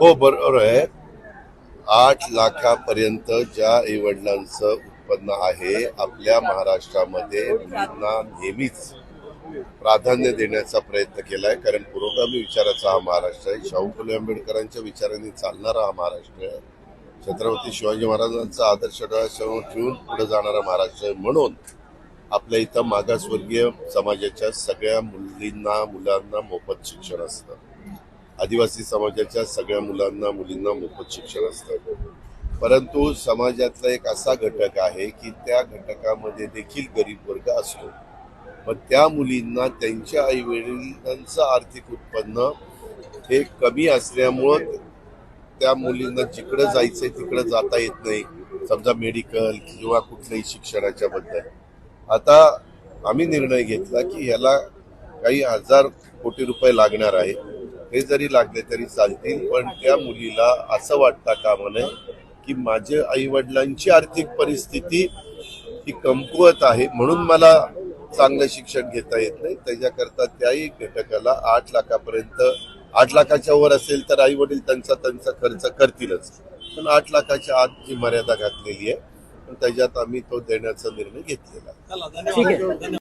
हो बरोबर आहे. आठ लाखापर्यंत ज्या आईवडिलांचं उत्पन्न आहे आपल्या महाराष्ट्रामध्ये मुलींना नेहमीच प्राधान्य देण्याचा प्रयत्न केलाय. कारण पुरोगामी विचाराचा हा महाराष्ट्र आहे. शाहू फुले आंबेडकरांच्या विचारांनी चालणारा हा महाराष्ट्र आहे. छत्रपती शिवाजी महाराजांचा आदर्श डोळ्यासमोर ठेवून पुढे जाणारा महाराष्ट्र आहे म्हणून आपल्या इथं मागासवर्गीय समाजाच्या सगळ्या मुलींना मुलांना मोफत शिक्षण असतं. आदिवासी समाजाच्या सगळ्या मुलांना मुलींना मोफत शिक्षण असतं. परंतु समाजातला एक असा घटक आहे की त्या घटकामध्ये देखील गरीब वर्ग असतो. पण त्या मुलींना त्यांच्या आईवडिलांचं आर्थिक उत्पन्न हे कमी असल्यामुळं त्या मुलींना जिकडं जायचं आहे तिकडं जाता येत नाही. समजा मेडिकल किंवा कुठल्याही शिक्षणाच्या बद्दल. आता आम्ही निर्णय घेतला की याला काही हजार कोटी रुपये लागणार आहे. हे जरी लागले तरी चालतील पण त्या मुलीला असं वाटता कामा नये की माझ्या आई वडिलांची आर्थिक परिस्थिती ही कमकुवत आहे म्हणून मला चांगलं शिक्षण घेता येत नाही. त्याच्याकरता त्याही घटकाला आठ लाखापर्यंत आठ लाखाच्या वर असेल तर आई वडील त्यांचा त्यांचा खर्च करतीलच. पण आठ लाखाच्या आत जी मर्यादा घातलेली आहे पण त्याच्यात आम्ही तो देण्याचा निर्णय घेतलेला आहे. ठीक आहे.